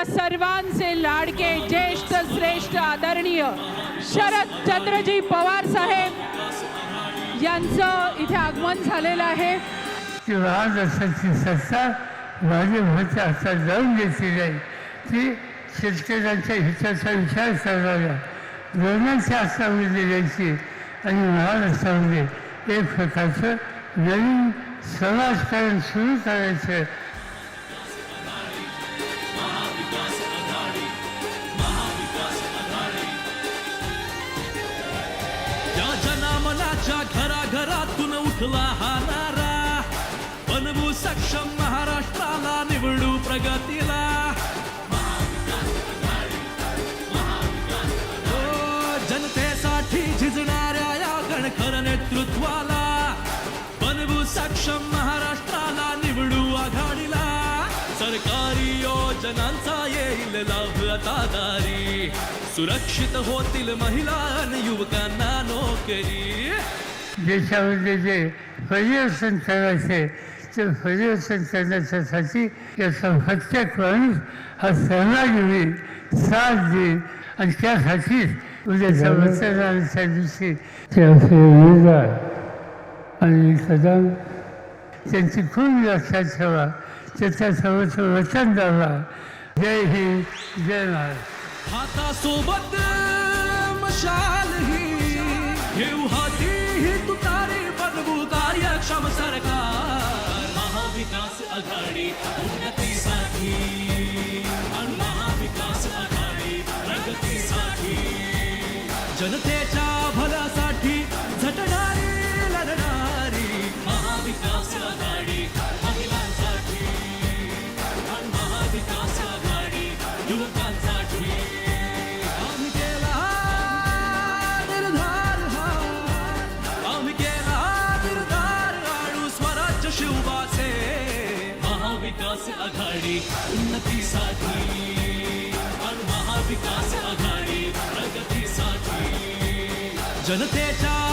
आपल्या सर्वांचे लाडके ज्येष्ठ श्रेष्ठ आदरणीय शरद चंद्रजी पवार साहेब यांचं इथे आगमन झालेलं आहे. महाराष्ट्राची सत्ता माझ्या आता जाऊन घेतली नाही ती शेतकऱ्यांच्या हिताचा विचार करणाऱ्या धोरणाच्या हातामध्ये द्यायची आणि महाराष्ट्रामध्ये एक प्रकारचं नवीन समाजकारण सुरू करायचं उठला हा नारा बनवू सक्षम महाराष्ट्राला निवडू प्रगतीला. हो, जनतेसाठी झिजणाऱ्या या गणखर नेतृत्वाला बनवू सक्षम महाराष्ट्राला निवडू आघाडीला. सरकारी योजनांचा येईल लाभ आता दारी. सुरक्षित होतील महिला आणि युवकांना नोकरी. देशामध्ये जे परिवर्तन करायचे ते परिवर्तन करण्यासाठी याचा हत्या करून हा सहभागी होईल साथ देईल आणि त्यासाठी उद्याच्या मतदानाच्या दिवशी ते असे उमेदवार आणि कदम त्यांची खूप लक्षात ठेवा. त्याच्यासोबत वचन द्यावा. जय हिंद जय महाराज हातासोबत सक्षम सरकार महाविकास आघाडी उन्नतीसाठी. महाविकास आघाडी प्रगतीसाठी. जनतेच्या भल्यासाठी झटणारी लढणारी महाविकास आघाडी महिलांसाठी. महाविकास आघाडी युवकांसाठी. महाविकास आघाडी उन्नतीसाठी. महाविकास आघाडी प्रगतीसाठी. जनतेच्या